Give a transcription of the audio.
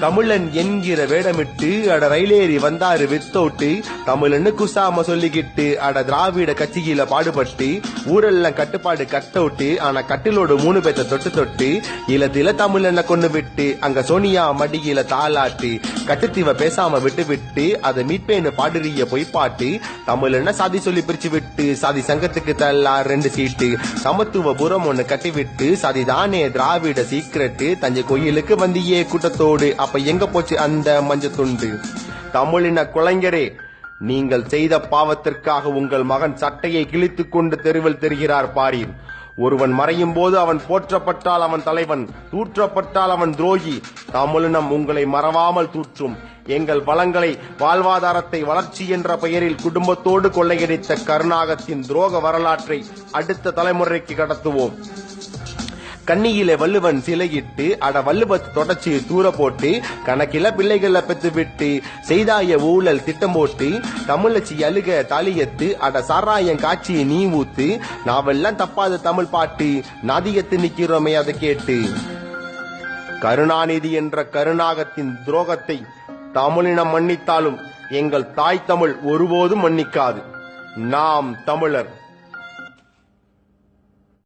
தமிழன் என்கிற வேடமிட்டு அட ரயிலேறி வந்தாரு வித்தோட்டு. தமிழன்னு குசாம சொல்லிக்கிட்டு அட திராவிட கட்சியில பாடுபட்டு ஊரெல்லாம் கட்டுப்பாடு கட்டவுட்டு ஆனா கட்டிலோடு மூணு பேத்த தொட்டு தொட்டு இலத்தில தமிழனை கொண்டு விட்டு அங்க சோனியா மடியில தாளாட்டு கட்டுத்தீவ பேசாம விட்டு விட்டு அதை மீட்பேன்னு பாடுறிய பொய்ப்பாட்டு தமிழன சாதி சொல்லி பிரிச்சு விட்டு சாதி சங்கத்துக்கு தள்ளா ரெண்டு சீட்டு. சமத்துவ புறம் ஒண்ணு கட்டி விட்டு சாதி தானே திராவிட சீக்கிரட்டு தஞ்சை கோயிலுக்கு வந்தியே கூட்டத்தோடு அப்ப எங்க போச்சு அந்த மஞ்ச துண்டு? தமிழின குலைஞரே நீங்கள் செய்த பாவத்திற்காக உங்கள் மகன் சட்டையை கிழித்துக் கொண்டு தெருவில் தெரிகிறார் பாரீர். ஒருவன் மறையும் போது அவன் போற்றப்பட்டால் அவன் தலைவன் தூற்றப்பட்டால் அவன் துரோகி. தமிழினம் உங்களை மறவாமல் தூற்றும். எங்கள் வளங்களை வாழ்வாதாரத்தை வளர்ச்சி என்ற பெயரில் குடும்பத்தோடு கொள்ளையடித்த கருணாகத்தின் துரோக வரலாற்றை அடுத்த தலைமுறைக்கு கடத்துவோம். கண்ணியிலே வள்ளுவன் சிலையிட்டு அட வள்ளுவத்தை தொடச்சி தூர போட்டு கணக்கில பிள்ளைகளை பெத்து விட்டு செய்தாய ஊழல் திட்டம் போட்டு தமிழச்சி அழுக தாலியத்து அட சாராயம் காட்சி நீ ஊத்து நாவெல்லாம் தப்பாத தமிழ் பாட்டு நாதியத்து நிக்கிறோமே அதை கேட்டு. கருணாநிதி என்ற கருணாகத்தின் துரோகத்தை தமிழினம் மன்னித்தாலும் எங்கள் தாய் தமிழ் ஒருபோதும் மன்னிக்காது. நாம் தமிழர்.